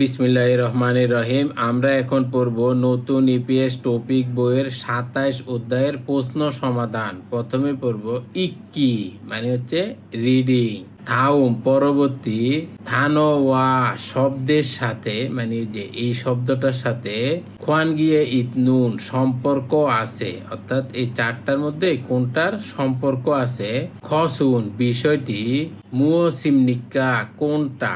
বিসমিল্লাহ রহমান রহিম। আমরা এখন পড়ব নতুন ইপিএস টপিক বইয়ের সাতাইশ অধ্যায়ের প্রশ্ন সমাধান। প্রথমে পড়ব ইক্কি মানে হচ্ছে রিডিং। থাউম, পরবর্তী থানোয়া শব্দের সাথে মানে যে এই শব্দটার সাথে খোয়ান গিয়ে ইতনুন সম্পর্ক আছে। অর্থাৎ এই চারটার মধ্যে কোনটার সম্পর্ক আছে? খসুন, বিষয়টি মুওসিমনিকা কোনটা?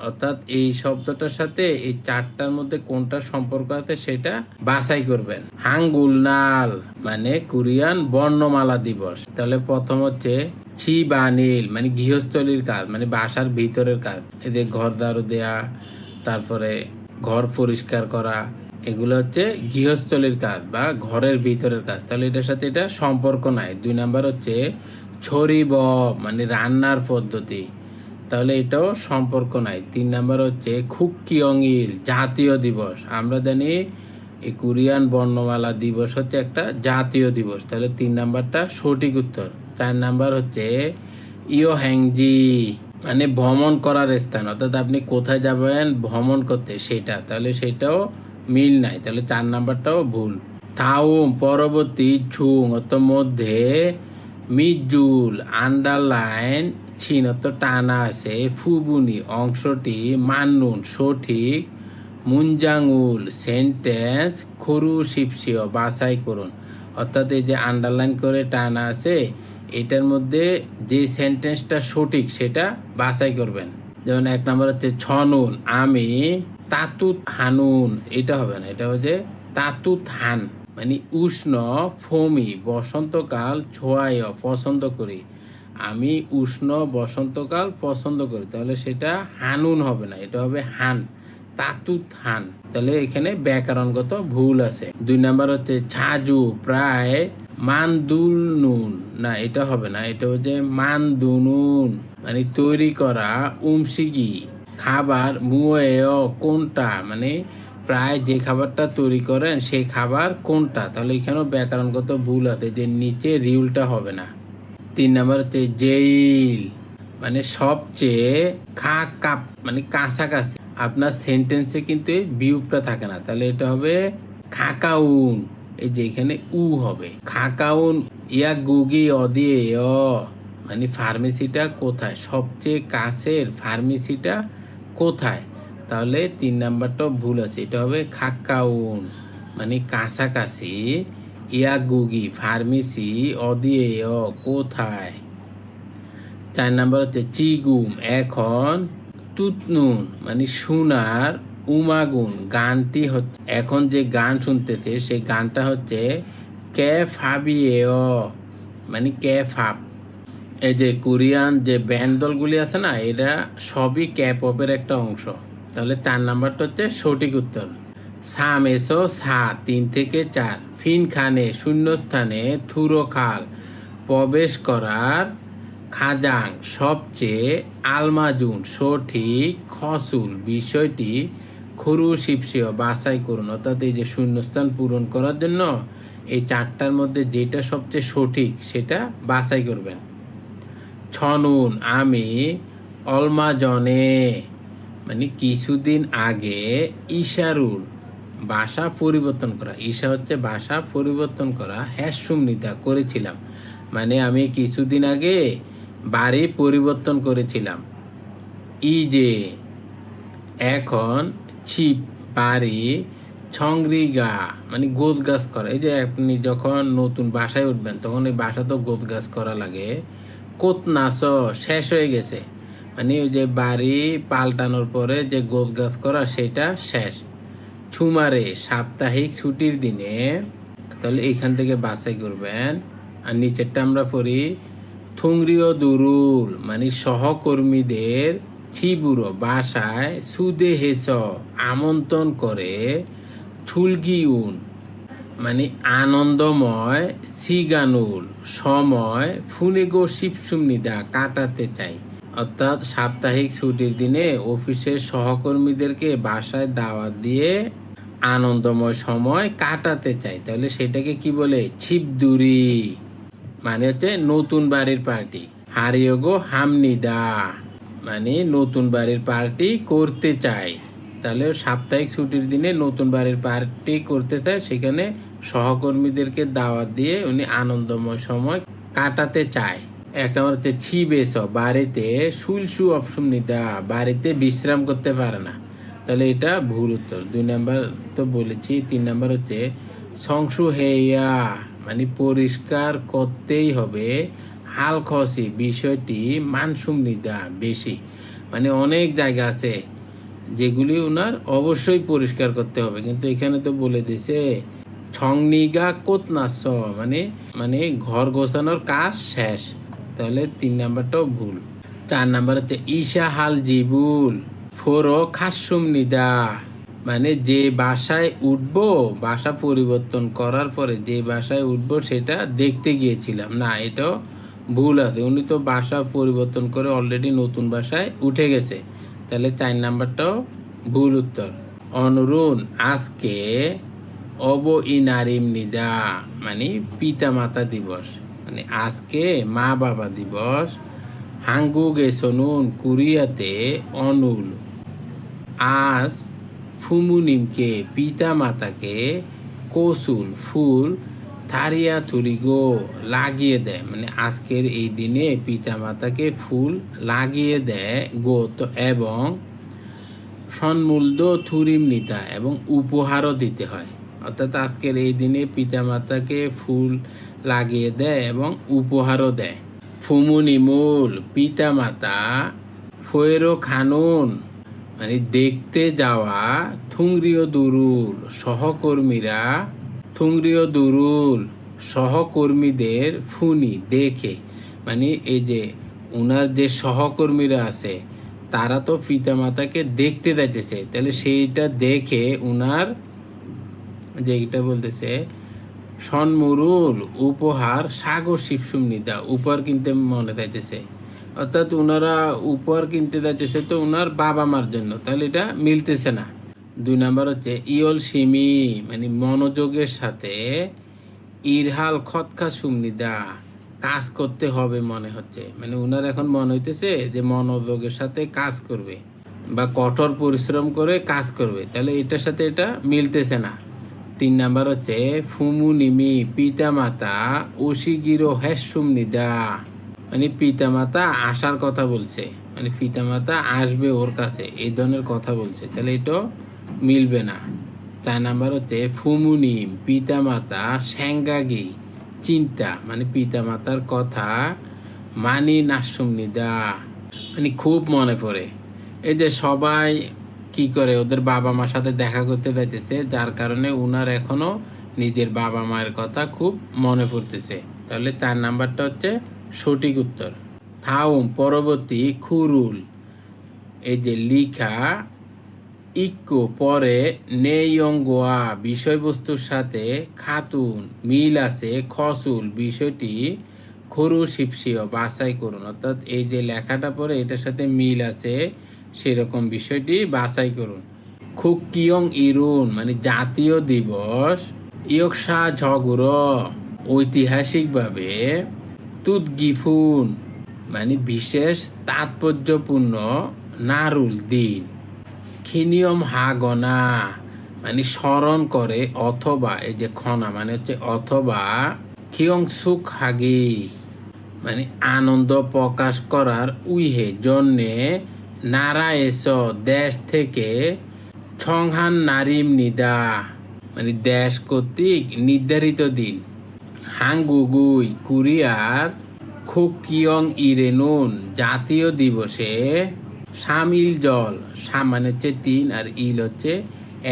অর্থাৎ এই শব্দটার সাথে এই চারটার মধ্যে কোনটা সম্পর্ক আছে সেটা বাছাই করবেন। হাঙ্গুল নাল মানে কোরিয়ান বর্ণমালা দিবস। তাহলে প্রথম হচ্ছে ছি বা বানিল মানে গৃহস্থলীর কাজ মানে বাসার ভিতরের কাজ। এদের ঘর দারু দেয়া, তারপরে ঘর পরিষ্কার করা, এগুলো হচ্ছে গৃহস্থলীর কাজ বা ঘরের ভিতরের কাজ। তাহলে এটার সাথে এটা সম্পর্ক নাই। দুই নাম্বার হচ্ছে ছড়ি ব মানে রান্নার পদ্ধতি। তাহলে এটাও সম্পর্ক নাই। তিন নাম্বার হচ্ছে খুক্কি অঙ্গিল জাতীয় দিবস। আমরা জানি এই কোরিয়ান বর্ণমালা দিবস হচ্ছে একটা জাতীয় দিবস। তাহলে তিন নাম্বারটা সঠিক উত্তর। চার নাম্বার হচ্ছে ইও হ্যাংজি মানে ভ্রমণ করার স্থান। অর্থাৎ আপনি কোথায় যাবেন, ভ্রমণ করতে, সেটা। তাহলে সেটাও মিল নাই। তাহলে চার নাম্বারটাও ভুল। থাউম পরবর্তী ঝুং অর্থাৎ মধ্যে মিজুল, আন্ডারলাইন চিহ্নত টানা আছে। ফুবুনি অংশটি মান্নুন সঠিক। মুঞ্জাঙ্গুল সেন্টেন্স খরু শিপসিও বাছাই করুন। অর্থাৎ এই যে আন্ডারলাইন করে টানা আছে, এটার মধ্যে যে সেন্টেন্সটা সঠিক সেটা বাছাই করবেন। যেমন এক নম্বর হচ্ছে ছনুন, আমি, তাতুত হানুন, এটা হবে না, এটা হচ্ছে তাতুত হান। মানে উষ্ণ, ফমি, বসন্তকাল ছোঁয়ায় পছন্দ করি। আমি উষ্ণ বসন্তকাল পছন্দ করি। তাহলে সেটা হানুন হবে না, এটা হবে হান, তাতুত হান। তাহলে এখানে ব্যাকরণগত ভুল আছে। দুই নাম্বার হচ্ছে ছাজু প্রায় মানদুল নুন না, এটা হবে না, এটা হচ্ছে মানদুনুন। মানে তৈরি করা উমসিগি, খাবার মুয়েয় কোনটা? মানে প্রায় যে খাবারটা তৈরি করেন, সেই খাবার কোনটা? তাহলে এখানেও ব্যাকরণগত ভুল আছে যে নিচে রিউলটা হবে না। তিন নাম্বার হচ্ছে জেইল। মানে সবচেয়ে খা কাপ মানে কাছাকাছি আপনার সেন্টেন্সে কিন্তু বিউপটা থাকে না। তাহলে এটা হবে খাকাউন। এই যে এখানে উ হবে। খাকাউন, ইয়া গুগি অদিয়ে অ। মানে ফার্মেসিটা কোথায়? সবচেয়ে কাছের ফার্মেসিটা কোথায়? তাহলে তিন নাম্বারটাও ভুল আছে। এটা হবে খাক্কাউন মানে কাছাকাছি ইয়াগুগি ফার্মেসি অদিয়ে অ কোথায়? চার নাম্বার হচ্ছে চিগুম, এখন তুতনুন মানে সোনার উমাগুন, গানটি হচ্ছে এখন যে গান শুনতেছে, সেই গানটা হচ্ছে কে ফাবিয়ে অ মানে কে ফাপ। এই যে কোরিয়ান যে ব্যান্ড দলগুলি আছে না এটা সবই ক্যাপ অপের একটা অংশ। তাহলে চার নাম্বারটা হচ্ছে সঠিক উত্তর। সাম এসো সা তিন থেকে চার। ফিন খানে শূন্যস্থানে থুরো খাল প্রবেশ করার খাজাং সবচেয়ে আলমাজুন, সঠিক খসুল বিষয়টি খরু শিবসিও বাছাই করুন। অর্থাৎ এই যে শূন্যস্থান পূরণ করার জন্য এই চারটার মধ্যে যেটা সবচেয়ে সঠিক সেটা বাছাই করবেন। ছনুন, আমি অলমাজনে মানে কিছুদিন আগে ইশারুল ভাষা পরিবর্তন করা। ঈশা হচ্ছে ভাষা পরিবর্তন করা। হ্যাঁ হ্যাসুমনিতা করেছিলাম। মানে আমি কিছুদিন আগে বাড়ি পরিবর্তন করেছিলাম। ই যে এখন ছিপ, বাড়ি ছংরিগা মানে গোছ গাছ করা। এই যে আপনি যখন নতুন বাসায় উঠবেন, তখন এই বাসা তো গোছ গাছ করা লাগে। কোত নাচ শেষ হয়ে গেছে। মানে ওই যে বাড়ি পাল্টানোর পরে যে গোছ গাছ করা, সেটা শেষ। ছুমারে, সাপ্তাহিক ছুটির দিনে। তাহলে এইখান থেকে বাছাই করবেন। আর নিচেরটা আমরা পড়ি থুংরিও দুরুল মানে সহকর্মীদের ছিবুড়ো বাসায় সুদে হেস, আমন্ত্রণ করে ছুলগিউন মানে আনন্দময় সিগানুল, সময় ফুনেগো শিবসুমনিদা কাটাতে চাই। অর্থাৎ সাপ্তাহিক ছুটির দিনে অফিসের সহকর্মীদেরকে বাসায় দাওয়াত দিয়ে আনন্দময় সময় কাটাতে চাই। তাহলে সেটাকে কি বলে? ছিপদুরি। মানে হচ্ছে নতুন বাড়ির পার্টি। হারিয়োগো হামনিদা। মানে নতুন বাড়ির পার্টি করতে চাই। তাহলে সাপ্তাহিক ছুটির দিনে নতুন বাড়ির পার্টি করতে চায় সেখানে সহকর্মীদেরকে দাওয়াত দিয়ে উনি আনন্দময় সময় কাটাতে চায়। এক নম্বর হচ্ছে ছি বেস, বাড়িতে শুলসু অপশন নিদা, বাড়িতে বিশ্রাম করতে পারে না। তাহলে এটা ভুল উত্তর। দুই নাম্বার তো বলেছি, তিন নাম্বার হচ্ছে সংসু হেয়া মানে পরিষ্কার করতেই হবে হাল খসি বিষয়টি মানসুম নিদা বেশি। মানে অনেক জায়গা আছে যেগুলি ওনার অবশ্যই পরিষ্কার করতে হবে। কিন্তু এখানে তো বলে দিছে ছংনিগা কোতনাস মানে মানে ঘর গোছানোর কাজ শেষ। তাহলে তিন নাম্বারটাও ভুল। চার নাম্বার হচ্ছে, ঈশা হাল জিবুল, ফোরো খাসুম নিদা। মানে যে বাসায় উঠবো, বাসা পরিবর্তন করার পরে যে বাসায় উঠবো, সেটা দেখতে গিয়েছিলাম। না, এটাও ভুল আছে। উনি তো বাসা পরিবর্তন করে অলরেডি নতুন বাসায় উঠে গেছে। তাহলে চার নাম্বারটাও ভুল উত্তর। অনুরুণ আজকে অব ইনারিম নিদা। মানে পিতা মাতা দিবস। মানে আজকে মা বাবা দিবস, হাঙ্গুগে সনুন কুরিয়াতে অনুল। আজ ফুমুনিমকে পিতা মাতাকে কসুল ফুল, থারিয়া থুরিগো লাগিয়ে দেয়। মানে আজকের এই দিনে পিতা মাতাকে ফুল লাগিয়ে দেয় গো তো এবং সন্মূল্য থুরিম নিতা এবং উপহারও দিতে হয়। অর্থাৎ আজকের এই দিনে পিতামাতাকে ফুল লাগিয়ে দেয় এবং উপহারও দেয়। ফুমুনিমুল পিতামাতা, ফয়েরো খানুন মানে দেখতে যাওয়া থুংরিও দুরুল, সহকর্মীরা থুংরিও দুরুল, সহকর্মীদের ফুনি দেখে। মানে এই যে ওনার যে সহকর্মীরা আছে, তারা তো পিতামাতাকে দেখতে যাইতেছে। তাহলে সেইটা দেখে উনার যে এটা বলতেছে, সন্মুরুল উপহার সাগর শিবসুম নিদা, উপহার কিনতে মনে চাইতেছে। অর্থাৎ ওনারা উপহার কিনতে চাইতেছে তো ওনার বাবা মার জন্য, তাহলে এটা মিলতেছে না। দুই নাম্বার হচ্ছে, ইয়ল সিমি মানে মনোযোগের সাথে, ইরহাল খতকা সুমনিদা কাজ করতে হবে মনে হচ্ছে। মানে ওনার এখন মনে হইতেছে যে মনোযোগের সাথে কাজ করবে বা কঠোর পরিশ্রম করে কাজ করবে। তাহলে এটার সাথে এটা মিলতেছে না। তিন নাম্বার হচ্ছে, ফুমুনিমি পিতামাতা ওশিগিরো হ্যাসুম নিদা। মানে পিতামাতা আসার কথা বলছে মানে পিতামাতা আসবে ওর কাছে, এই ধরনের কথা বলছে। তাহলে এটাও মিলবে না। চার নাম্বার হচ্ছে, ফুমুনিম পিতামাতা স্যাঙ্গাগি চিন্তা। মানে পিতামাতার কথা মানি নাসুম নিদা। মানে খুব মনে পড়ে। এই যে সবাই কি করে ওদের বাবা মার সাথে দেখা করতে যাইতেছে, যার কারণে উনার এখনও নিজের বাবা মায়ের কথা খুব মনে পড়তেছে। তাহলে চার নাম্বারটা হচ্ছে সঠিক উত্তর। থাউম, পরবর্তী, খুরুল। এই যে লিখা ইক্কো পরে নেইয়ঙ্গোয়া বিষয়বস্তুর সাথে খাতুন, মিল আছে, খসুল, বিষয়টি খরু শিপসিও বাছাই করুন। অর্থাৎ এই যে লেখাটা পরে এটার সাথে মিল আছে সেরকম বিষয়টি বাছাই করুন। খুব কিয়ং ইরুন মানে জাতীয় দিবস, ইয়কসা ঝগুর, ঐতিহাসিকভাবে তুদগিফুন মানে বিশেষ তাৎপর্যপূর্ণ নারুল দিন। খিনিয়ম হাগনা মানে স্মরণ করে অথবা এই যে খনা মানে হচ্ছে অথবা খিয়ং সুখ হাগি মানে আনন্দ প্রকাশ করার উইহে, জন্যে নারা এস দেশ থেকে ছংহান নারিম নিদা মানে দেশ কর্তৃক নির্ধারিত দিন। হাঙ্গুগুই, কোরিয়ার খুকিয়ং ইরেনুন জাতীয় দিবসে সামিল জল, সা মানে হচ্ছে তিন আর ইল হচ্ছে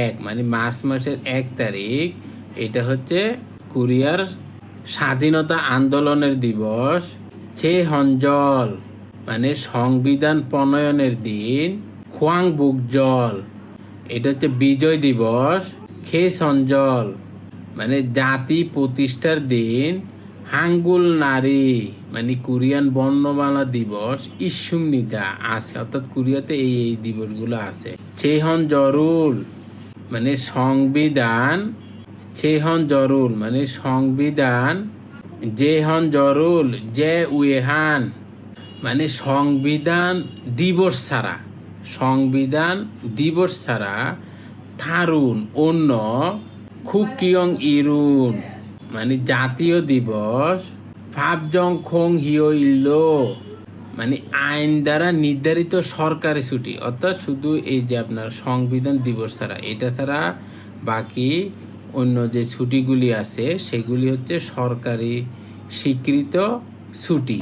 এক মানে মার্চ মাসের এক তারিখ। এটা হচ্ছে কোরিয়ার স্বাধীনতা আন্দোলনের দিবস। ছে হঞ্জল মানে সংবিধান প্রণয়নের দিন খোয়াং বুকজল এটা হচ্ছে বিজয় দিবস খে সঞ্জল মানে জাতি প্রতিষ্ঠার দিন হাঙ্গুল নারী মানে কোরিয়ান বর্ণমালা দিবস, ইসুমনিদা আছে, অর্থাৎ কোরিয়াতে এই এই দিবসগুলো আছে। ছেহন জরুল মানে সংবিধান, ছেহন জরুল মানে সংবিধান, জেহন জরুল, জে উয়েহান। মানে সংবিধান দিবস ছাড়া, সংবিধান দিবস ছাড়া থারুন, অন্য খুব খুকিয়ং ইরুন মানে জাতীয় দিবস ফাবজং খং হিও ইল্লো মানে আইন দ্বারা নির্ধারিত সরকারি ছুটি। অর্থাৎ শুধু এই যে আপনার সংবিধান দিবস ছাড়া, এটা ছাড়া বাকি অন্য যে ছুটিগুলি আছে, সেগুলি হচ্ছে সরকারি স্বীকৃত ছুটি।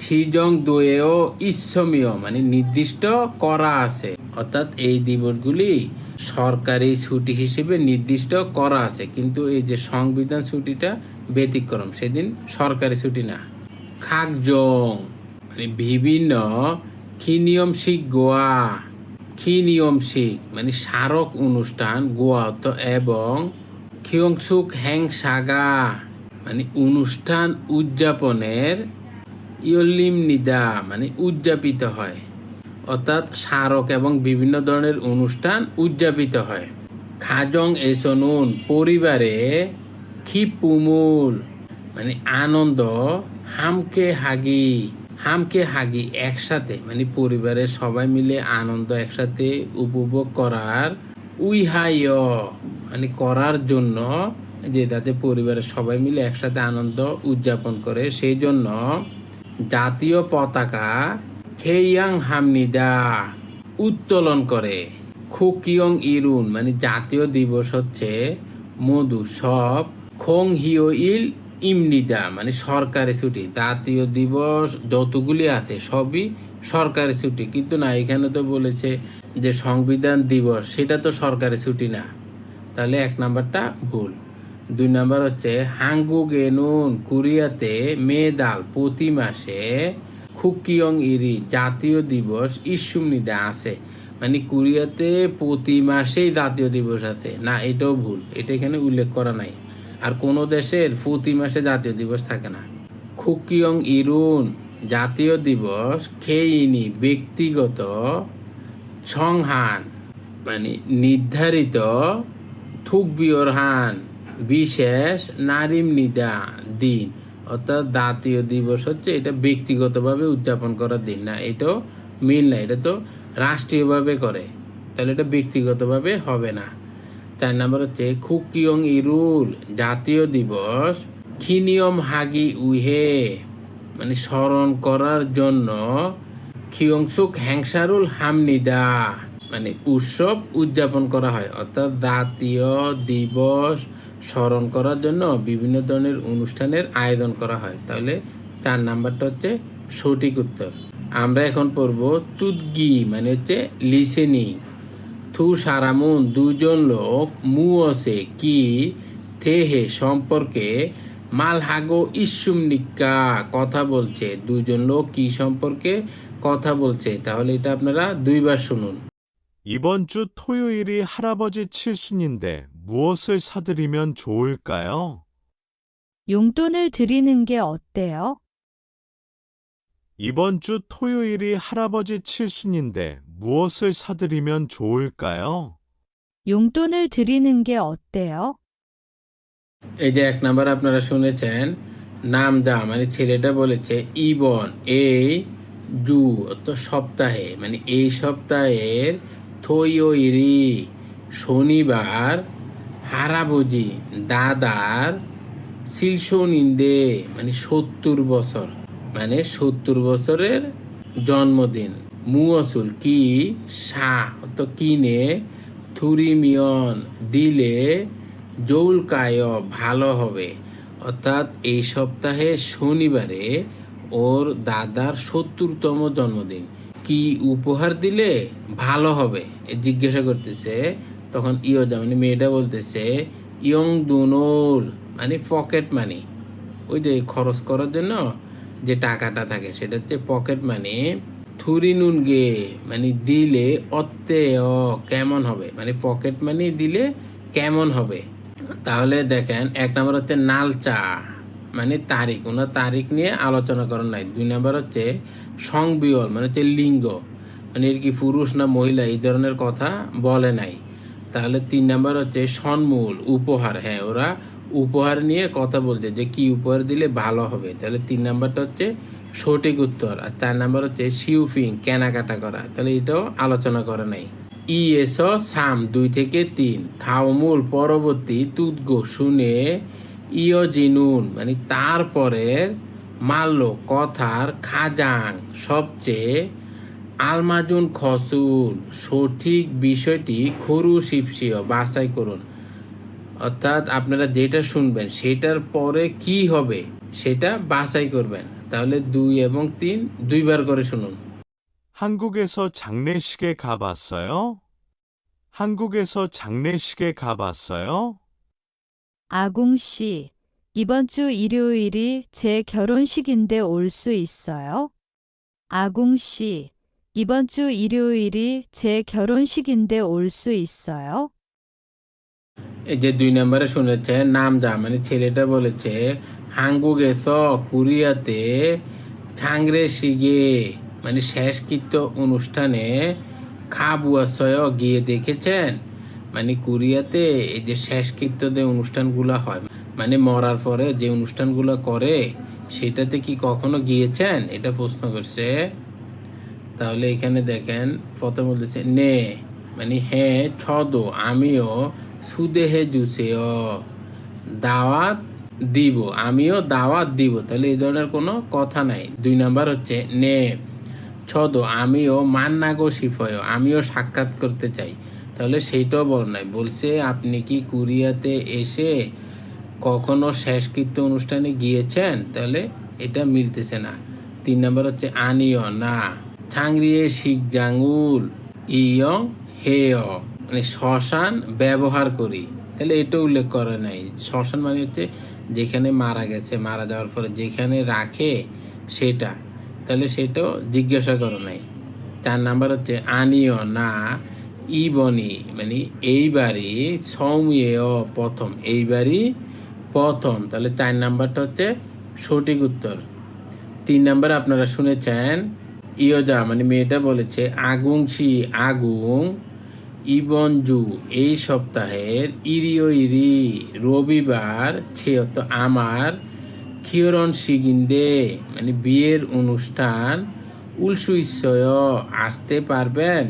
ছিজং দোয়েও ইচ্ছমীয় মানে নির্দিষ্ট করা আছে। অর্থাৎ এই দিবসগুলি সরকারি ছুটি হিসেবে নির্দিষ্ট করা আছে। কিন্তু এই যে সংবিধান ছুটিটা ব্যতিক্রম, সেদিন সরকারি ছুটি না। খাকজং মানে বিভিন্ন খিনিয়ম শিখ গোয়া খিনিয়ম শিখ মানে স্মারক অনুষ্ঠান গোয়া এবং খিয়ংসুক হ্যাং সাগা মানে অনুষ্ঠান উদযাপনের ইয়লিম নিদা মানে উদযাপিত হয়। অর্থাৎ স্মারক এবং বিভিন্ন ধরনের অনুষ্ঠান উদযাপিত হয়। খাজং এসনুন, পরিবারে খিপুমুল মানে আনন্দ, হামকে হাগি হামকে হাগি একসাথে মানে পরিবারের সবাই মিলে আনন্দ একসাথে উপভোগ করার উইহায় মানে করার জন্য যে তাতে পরিবারের সবাই মিলে একসাথে আনন্দ উদযাপন করে, সেই জন্য জাতীয় পতাকা খেইয়াং হামনিদা উত্তোলন করে। খুকিয়ং ইরুন মানে জাতীয় দিবস হচ্ছে মধু, সব খং হিও ইল ইমনিদা মানে সরকারি ছুটি। জাতীয় দিবস যতগুলি আছে, সবই সরকারি ছুটি। কিন্তু না, এখানে তো বলেছে যে সংবিধান দিবস, সেটা তো সরকারি ছুটি না। তাহলে এক নাম্বারটা ভুল। দুই নম্বর হচ্ছে হাঙ্গু গেনুন কোরিয়াতে মেদাল প্রতি মাসে খুকিয়ং ইরি জাতীয় দিবস ইস্যুমনিদা আছে। মানে কোরিয়াতে প্রতি মাসেই জাতীয় দিবস আছে। না, এটাও ভুল। এটা এখানে উল্লেখ করা নাই। আর কোনো দেশের প্রতি মাসে জাতীয় দিবস থাকে না। খুকিয়ং ইরুন জাতীয় দিবস খেইনি ব্যক্তিগত সংহান মানে নির্ধারিত থুকবিওরহান বিশেষ নারীম নিদা, দিন। অর্থাৎ জাতীয় দিবস হচ্ছে এটা ব্যক্তিগতভাবে উদযাপন করার দিন না, এটাও মিল না, এটা তো রাষ্ট্রীয়ভাবে করে, তাহলে এটা ব্যক্তিগতভাবে হবে না। চার নাম্বার হচ্ছে, খুকিয়ং ইরুল, জাতীয় দিবস খিনিয়ম হাগি উহে মানে স্মরণ করার জন্য খিয়ংসুক হ্যাংসারুল হামনিদা মানে উৎসব উদযাপন করা হয়। অর্থাৎ জাতীয় দিবস স্মরণ করার জন্য বিভিন্ন ধরনের অনুষ্ঠানের আয়োজন করা হয় তাহলে চার নাম্বারটা হচ্ছে সঠিক উত্তর আমরা এখন পড়ব তুদগি মানে হচ্ছে লিসেনিং থু সারামুন দুজন লোক মুয়সে কি থেহে সম্পর্কে মালহাগো ইসুম নিক্কা কথা বলছে দুজন লোক কি সম্পর্কে কথা বলছে তাহলে এটা আপনারা দুইবার শুনুন 이번 주 토요일이 할아버지 칠순인데 무엇을 사드리면 좋을까요? 용돈을 드리는 게 어때요? 이번 주 토요일이 할아버지 칠순인데 무엇을 사드리면 좋을까요? 용돈을 드리는 게 어때요? এই যে এক নাম্বার আপনারা শুনেছেন নাম যা মানে ছেলেটা বলেছে ইবন এই জু তো সপ্তাহে মানে এই সপ্তাহের থইরি শনিবার হারাবজি, দাদার শিলসনিন্দে মানে সত্তর বছর মানে সত্তর বছরের জন্মদিন। মুয়সুল কি শাহ? তো কিনে থুরিমিয়ন দিলে জৌলকায় ভালো হবে। অর্থাৎ এই সপ্তাহে শনিবারে ওর দাদার সত্তরতম জন্মদিন। কি উপহার দিলে ভালো হবে? জিজ্ঞাসা করতেছে তখন ইয়জা মানে মেয়েটা বলতেছে, ইয়ং দুনুল মানে পকেট মানি। ওই যে খরচ করার জন্য যে টাকাটা থাকে, সেটা হচ্ছে পকেট মানি। থুরিনুন গে মানে দিলে অত্তে অ, কেমন হবে? মানে পকেট মানি দিলে কেমন হবে? তাহলে দেখেন, এক নম্বর হচ্ছে নালচা মানে তারিখ। ওনার তারিখ নিয়ে আলোচনা করার নাই। দুই নম্বর হচ্ছে সংবিয়ল মানে হচ্ছে লিঙ্গ। মানে এর কি পুরুষ না মহিলা, এই ধরনের কথা বলে নাই। তাহলে তিন নাম্বার হচ্ছে সন্মূল, উপহার। হ্যাঁ ওরা উপহার নিয়ে কথা বলছে যে কি উপহার দিলে ভালো হবে। তাহলে তিন নাম্বারটা হচ্ছে সঠিক উত্তর আর চার নাম্বার হচ্ছে শিউফিং, কেনাকাটা করা। তাহলে এটাও আলোচনা করা নাই। ইএস সাম দুই থেকে তিন। থাউমুল পরবর্তী তুদগো শুনে ইয় জিনুন মানে তারপরের মাল্য, কথার খাজাং সবচেয়ে আলমাজুন খসুল সঠিক বিষয়টি খরু শিপসিও বাছাই করুন অর্থাৎ আপনারা যেটা শুনবেন সেটার পরে কি হবে সেটা বাছাই করবেন তাহলে দুই এবং তিন দুইবার করে শুনুন 한국에서 장례식에 가봤어요? 한국에서 장례식에 가봤어요? 아궁 씨, 이번 주 일요일이 제 결혼식인데 올 수 있어요? 아궁 씨, 이번 주 일요일이 제 결혼식인데 올 수 있어요? এই যে দুই নম্বরে শুনেছে নাম যা মানে ছেলেটা বলেছে হাঙ্গুগেস কোরিয়াতে ছাংরে শিগে মানে শেষকৃত্য অনুষ্ঠানে খাবুয়াশয় গিয়ে দেখেছেন মানে কোরিয়াতে এই যে শেষকৃত্যতে অনুষ্ঠানগুলো হয় মানে মরার পরে যে অনুষ্ঠানগুলো করে সেটাতে কি কখনো গিয়েছেন এটা প্রশ্ন করছে তাহলে এখানে দেখেন, প্রথম বলতেছে, নে মানে হ্যাঁ ছদ, আমিও সুদেহে জুসেও দাওয়াত দিব, আমিও দাওয়াত দিব। তাহলে এই ধরনের কোনো কথা নাই। দুই নাম্বার হচ্ছে, নে, ছদ, আমিও মান্নাগো শিফয় আমিও সাক্ষাৎ করতে চাই। তাহলে সেইটাও বল নাই। বলছে, আপনি কি কুরিয়াতে এসে কখনো শেষকৃত্য অনুষ্ঠানে গিয়েছেন? তাহলে এটা মিলতেছে না। তিন নম্বর হচ্ছে, আনিও, না। ছাংরিয়ে শিখ জাঙ্গুল, ইয়ং, হেয় মানে শ্মশান ব্যবহার করি। তাহলে এটা উল্লেখ করে নাই। শ্মশান মানে হচ্ছে যেখানে মারা গেছে, মারা যাওয়ার পরে যেখানে রাখে সেটা। তাহলে সেটাও জিজ্ঞাসা করে নাই। চার নাম্বার হচ্ছে আনিও না ই ইবনি মানে এইবারই সৌমিয়েয় প্রথম, এইবারই প্রথম। তাহলে চার নাম্বারটা হচ্ছে সঠিক উত্তর। তিন নাম্বার আপনারা শুনেছেন ইয়োজা মানে মেয়েটা বলেছে, আগুং আগুংশি আগুং ইবনজু এই সপ্তাহের ইরিও ইরি, রবিবার ছেয়ত আমার ক্ষিয়রণ সিগিন্দে মানে বিয়ের অনুষ্ঠান উলসুইসয়, আসতে পারবেন?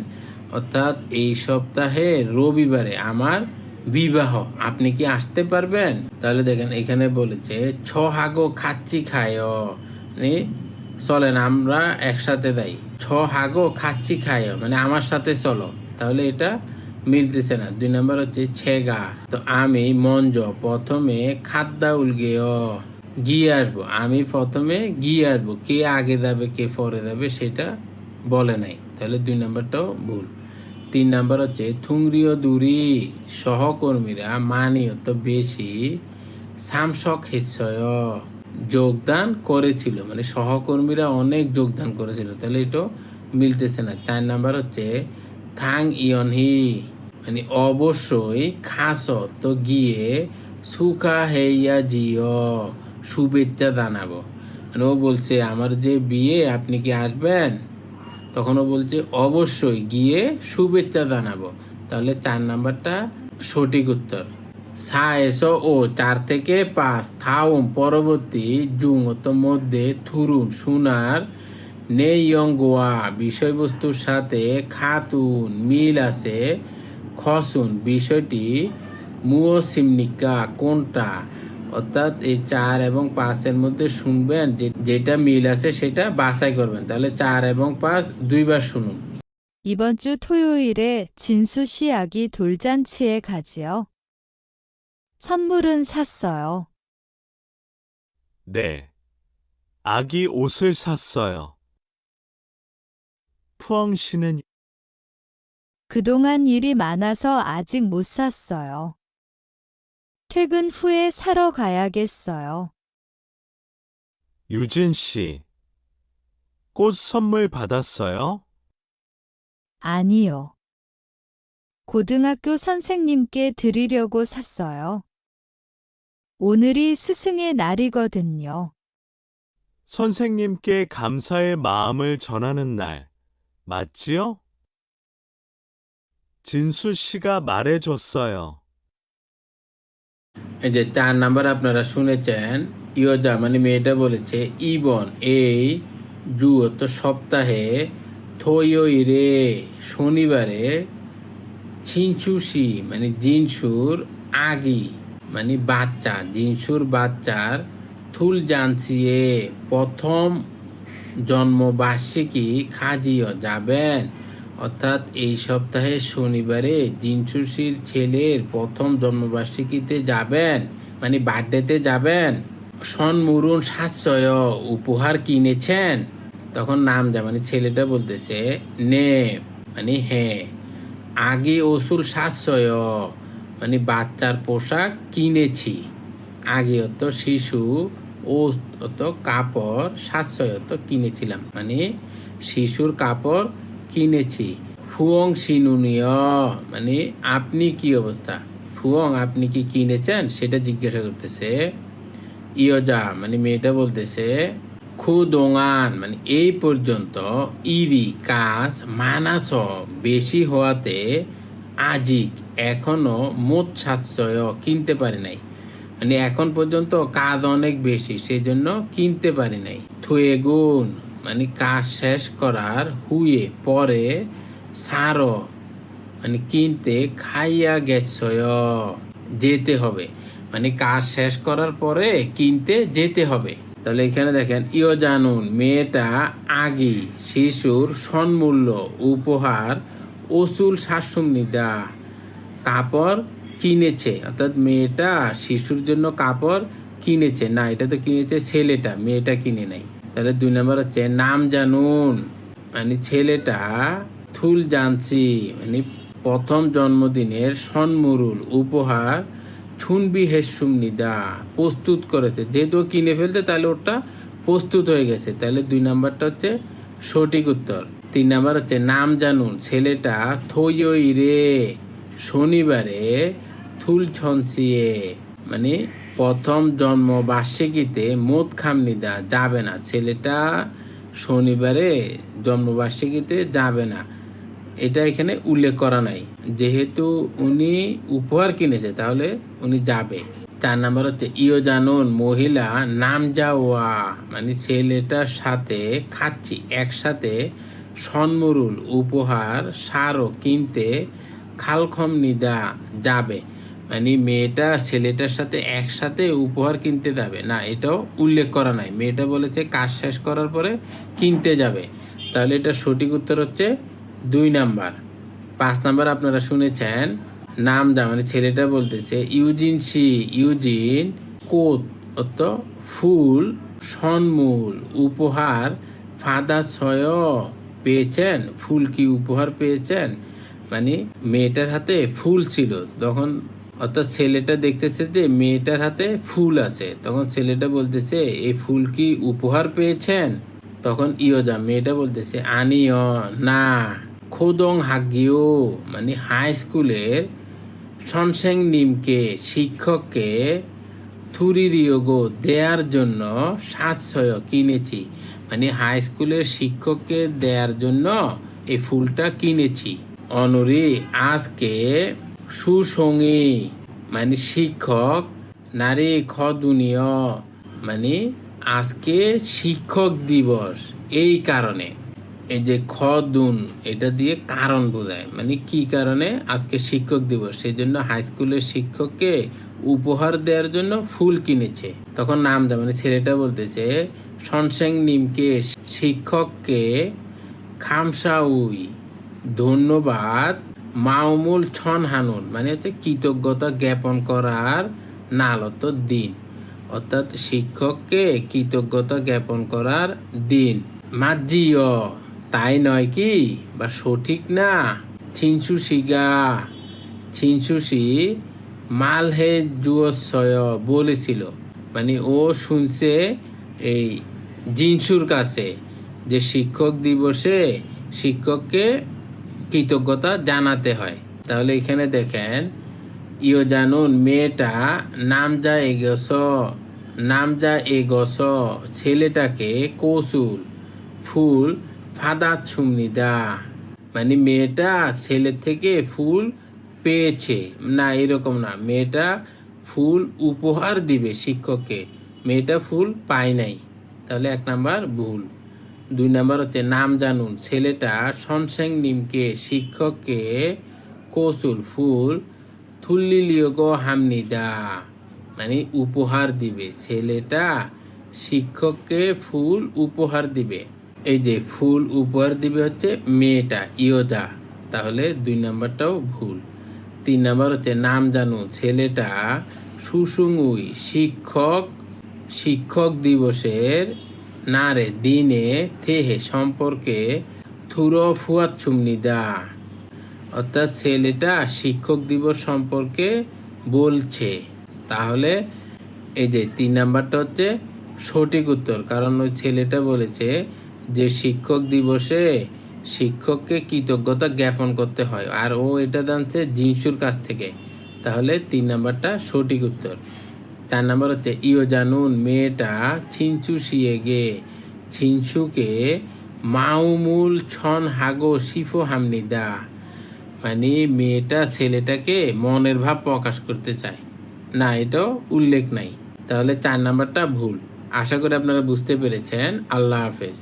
অর্থাৎ এই সপ্তাহে রবিবারে আমার বিবাহ, আপনি কি আসতে পারবেন? তাহলে দেখেন, এখানে বলেছে, ছ হাগো খাচ্ছি খায়। মানে চলেন, আমরা একসাথে দেই ছ, হাগো, খাচ্ছি খায় মানে আমার সাথে চলো। তাহলে এটা মিলতেছে না। দুই নম্বর হচ্ছে ছেগা। তো আমি মঞ্জ, প্রথমে খাদ্যা উলগেয় গিয়ে আসব। আমি প্রথমে গিয়ে আসব। কে আগে যাবে, কে পরে যাবে, সেটা বলে নাই। তাহলে দুই নাম্বারটাও ভুল। তিন নাম্বার হচ্ছে থুংরিও দুরি। সহকর্মীরা মানিয়ত বেশি সামসক হিসয় যোগদান করেছিল। মানে সহকর্মীরা অনেক যোগদান করেছিল। তাহলে এটা মিলতেছে না। চার নাম্বার হচ্ছে, থাং ইয়নহি। মানে অবশ্যই খাস তো গিয়ে সুখা হেইয়া জিও শুভেচ্ছা জানাব। মানে ও বলছে, আমার যে বিয়ে, আপনি কি আসবেন? তখন ও বলছে, অবশ্যই গিয়ে শুভেচ্ছা জানাব। তাহলে চার নাম্বারটা সঠিক উত্তর। সা এসো ও চার থেকে পাঁচ থাউম পরবর্তী জুং অত মধ্যে থুরুন সুনার নেইয়ং গোয়া বিষয়বস্তুর সাথে খাতুন মিল আছে খসুন বিষয়টি মুও সিমনিকা কোনটা অর্থাৎ এই চার এবং পাঁচের মধ্যে শুনবেন যে যেটা মিল আছে সেটা বাছাই করবেন তাহলে চার এবং পাঁচ দুইবার শুনুন 이번 주 토요일에 진수 씨 아기 돌잔치에 가지요. 선물은 샀어요. 네. 아기 옷을 샀어요. 푸엉 씨는 그동안 일이 많아서 아직 못 샀어요. 퇴근 후에 사러 가야겠어요. 유진 씨. 꽃 선물 받았어요? 아니요. 고등학교 선생님께 드리려고 샀어요. 오늘이 스승의 날이거든요. 선생님께 감사의 마음을 전하는 날, 맞지요? 진수 씨가 말해줬어요. এই যে চার নাম্বার আপনারা শুনেছেন ইয়োজা মানে মেয়েটা বলেছে ইবন এই জু অত সপ্তাহে থইই রে শনিবারে ছিনছুসি মানে জিনসুর আগি মানে বাচ্চা জিনসুর বাচ্চার থুল জানছিয়ে প্রথম জন্মবার্ষিকী খাজিও যাবেন। অর্থাৎ এই সপ্তাহে শনিবারে জিনসুসির ছেলের প্রথম জন্মবার্ষিকীতে যাবেন মানে বার্থডেতে যাবেন। সন্মুরুন সাশ্রয় উপহার কিনেছেন। তখন নাম যা মানে ছেলেটা বলতেছে নে মানে হ্যাঁ। আগে ওসুল সাশ্রয় মানে বাচ্চার পোশাক কিনেছি। আগে অত শিশু ও অত কাপড় সাশ্রয় অত কিনেছিলাম। মানে শিশুর কাপড় কিনেছি। ফুয়ং সিনুনিয় মানে আপনি কি অবস্থা? ফুয়ং, আপনি কি কিনেছেন? সেটা জিজ্ঞাসা করতেছে। ইয়জা মানে মেয়েটা বলতেছে, খুদোঙান মানে এই পর্যন্ত ইরি কাজ মানাস বেশি হওয়াতে আজিক এখনও মোট সাশ্রয় কিনতে পারে নাই। মানে এখন পর্যন্ত কাজ অনেক বেশি সেই জন্য কিনতে পারি নাই। থুয়ে গুণ মানে কাজ শেষ করার হুয়ে পরে সার মানে কিনতে খাইয়া গেছয় যেতে হবে। মানে কাজ শেষ করার পরে কিনতে যেতে হবে। তাহলে এখানে দেখেন, ইয় জানুন, মেয়েটা আগে, শিশুর সন্মূল্য উপহার ওসুল শাসমনিদা কাপড় কিনেছে, অর্থাৎ মেয়েটা শিশুর জন্য কাপড় কিনেছে। না, এটা তো কিনেছে ছেলেটা, মেয়েটা কিনে নাই। তাহলে দুই নম্বর হচ্ছে নাম জানুন। মানে ছেলেটা থুল জানছি মানে প্রথম জন্মদিনের সন্মুরুল উপহার ছুনবি হেসুম নিদা প্রস্তুত করেছে। যেহেতু কিনে ফেলছে, তাহলে ওটা প্রস্তুত হয়ে গেছে। তাহলে দুই নাম্বারটা হচ্ছে সঠিক উত্তর। তিন নাম্বার হচ্ছে, নাম জানুন, ছেলেটা থইই রে, শনিবারে থুল ছনসিয়ে মানে প্রথম জন্মবার্ষিকীতে মোদ খামনিদা যাবে না, ছেলেটা শনিবারে জন্মবার্ষিকীতে যাবে না। এটা এখানে উল্লেখ করা নাই। যেহেতু উনি উপহার কিনেছে, তাহলে উনি যাবে। চার নাম্বার হচ্ছে ইও জানুন, মহিলা, নাম যাওয়া মানে ছেলেটার সাথে খাচ্ছি, একসাথে সন্মরুল উপহার সারও কিনতে খালখম নিদা যাবে। মানে মেয়েটা ছেলেটার সাথে একসাথে উপহার কিনতে যাবে। না, এটাও উল্লেখ করা নাই। মেয়েটা বলেছে কাজ শেষ করার পরে কিনতে যাবে। তাহলে এটা সঠিক উত্তর হচ্ছে দুই নাম্বার। পাঁচ নাম্বার আপনারা শুনেছেন, নাম যা মানে ছেলেটা বলতেছে, ইউজিন সি, ইউজিন কোত অত ফুল, সন্মূল, উপহার ফাদা ছয় পেয়েছেন, ফুল কি উপহার পেয়েছেন? মানে মেয়েটার হাতে ফুল ছিল। তখন অর্থাৎ ছেলেটা দেখতেছে যে মেয়েটার হাতে ফুল আছে। তখন ছেলেটা বলতেছে এই ফুল কি উপহার পেয়েছেন? তখন ইয়োজা মেয়েটা বলতেছে, আনিও, না, খোদং হাগিও মানে হাই স্কুলের সনসেং নিমকে, শিক্ষককে থুরি থুরিরিয়োগো দেওয়ার জন্য সাতশয় কিনেছি। মানে হাই স্কুলের শিক্ষককে দেওয়ার জন্য এই ফুলটা কিনেছি। অনরি, আজকে সুসঙ্গী মানে শিক্ষক, নারী খদুনীয় মানে আজকে শিক্ষক দিবস এই কারণে। এই যে খদুন, এটা দিয়ে কারণ বোঝায় মানে কি কারণে আজকে শিক্ষক দিবস? সেই জন্য হাই স্কুলের শিক্ষককে উপহার দেওয়ার জন্য ফুল কিনেছে। তখন নাম দেয় মানে ছেলেটা বলতেছে সনসেং নিমকে শিক্ষককে খামসাউই, ধন্যবাদ মাউমুল ছন হানুন মানে হচ্ছে কৃতজ্ঞতা জ্ঞাপন করার নালত দিন। অর্থাৎ শিক্ষককে কৃতজ্ঞতা জ্ঞাপন করার দিন। মাজিও তাই নয় কি? বা সঠিক না? ছিনসুসিগা ছিনসুসি মালহে জুয়সয় বলেছিল। মানে ও শুনছে এই জিনসুর কাছে যে শিক্ষক দিবসে শিক্ষককে কৃতজ্ঞতা জানাতে হয়। তাহলে এখানে দেখেন ইও জানুন মেয়েটা নাম যা এগস, নাম যা এগস, ছেলেটাকে কৌশুল, ফুল ফাদা ছুমনিদা মানে মেয়েটা ছেলের থেকে ফুল পেয়েছে। না, এরকম না। মেয়েটা ফুল উপহার দিবে শিক্ষককে। মেয়েটা ফুল পায় নাই। তাহলে এক নাম্বার ভুল। দুই নাম্বার হচ্ছে নাম জানুন। ছেলেটা সনসেং নিমকে শিক্ষককে কৌশল ফুল থুল্লিলিয়োগ হামনিদা মানে উপহার দিবে। ছেলেটা শিক্ষককে ফুল উপহার দিবে। এই যে ফুল উপহার দিবে হচ্ছে মেয়েটা ইয়োদা তাহলে দুই নাম্বারটাও ভুল। তিন নাম্বার হচ্ছে নাম জানুন। ছেলেটা সুসুঙ্গুই শিক্ষক শিক্ষক দিবসের না রে দিনে থেহে সম্পর্কে থুরো ফুয়াত ছুমনিদা অর্থাৎ ছেলেটা শিক্ষক দিবস সম্পর্কে বলছে। তাহলে এই যে তিন নাম্বারটা হচ্ছে সঠিক উত্তর। কারণ ওই ছেলেটা বলেছে যে শিক্ষক দিবসে শিক্ষককে কৃতজ্ঞতা জ্ঞাপন করতে হয়। আর ও এটা জানছে জিনসুর কাছ থেকে। তাহলে তিন নাম্বারটা সঠিক উত্তর। চার নম্বর হচ্ছে ইও জানুন মেয়েটা ছিনচু শিয়েগে ছিনচুকে মাউমুল ছন হাগো শিফো হামনিদা। মানে মেয়েটা ছেলেটাকে মনের ভাব প্রকাশ করতে চায়। না, এটাও উল্লেখ নাই। তাহলে চার নাম্বারটা ভুল। আশা করি আপনারা বুঝতে পেরেছেন। আল্লাহ হাফেজ।